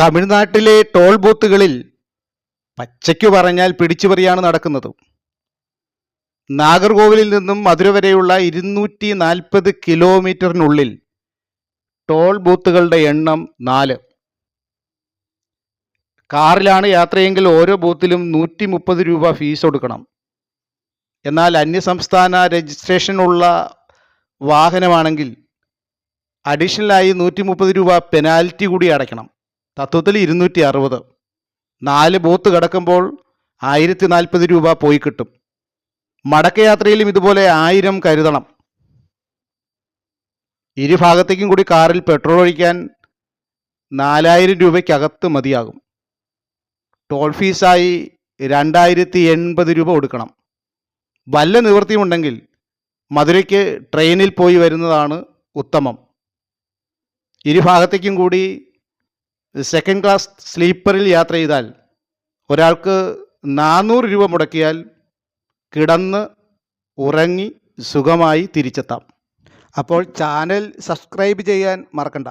തമിഴ്നാട്ടിലെ ടോൾ ബൂത്തുകളിൽ പച്ചയ്ക്കു പറഞ്ഞാൽ പിടിച്ചുപറിയാണ് നടക്കുന്നത്. നാഗർകോവിലിൽ നിന്നും മധുര വരെയുള്ള ഇരുന്നൂറ്റി നാൽപ്പത് കിലോമീറ്ററിനുള്ളിൽ ടോൾ ബൂത്തുകളുടെ എണ്ണം നാല്. കാറിലാണ് യാത്രയെങ്കിൽ ഓരോ ബൂത്തിലും നൂറ്റി മുപ്പത് രൂപ ഫീസ് കൊടുക്കണം എന്നാൽ അന്യസംസ്ഥാന രജിസ്ട്രേഷനുള്ള വാഹനമാണെങ്കിൽ അഡീഷണലായി നൂറ്റി മുപ്പത് രൂപ പെനാൽറ്റി കൂടി അടയ്ക്കണം. തത്വത്തിൽ ഇരുന്നൂറ്റി അറുപത്. നാല് ബൂത്ത് കിടക്കുമ്പോൾ ആയിരത്തി നാൽപ്പത് രൂപ പോയി കിട്ടും. മടക്കയാത്രയിലും ഇതുപോലെ ആയിരം കരുതണം. ഇരുഭാഗത്തേക്കും കൂടി കാറിൽ പെട്രോൾ ഒഴിക്കാൻ നാലായിരം രൂപയ്ക്കകത്ത് മതിയാകും. ടോൾ ഫീസായി രണ്ടായിരത്തി എൺപത് രൂപ കൊടുക്കണം വല്ല നിവൃത്തിയുമുണ്ടെങ്കിൽ മധുരയ്ക്ക് ട്രെയിനിൽ പോയി വരുന്നതാണ് ഉത്തമം. ഇരുഭാഗത്തേക്കും കൂടി സെക്കൻഡ് ക്ലാസ് സ്ലീപ്പറിൽ യാത്ര ചെയ്താൽ ഒരാൾക്ക് നാനൂറ് രൂപ മുടക്കിയാൽ കിടന്ന് ഉറങ്ങി സുഖമായി തിരിച്ചെത്താം. അപ്പോൾ ചാനൽ സബ്സ്ക്രൈബ് ചെയ്യാൻ മറക്കണ്ട.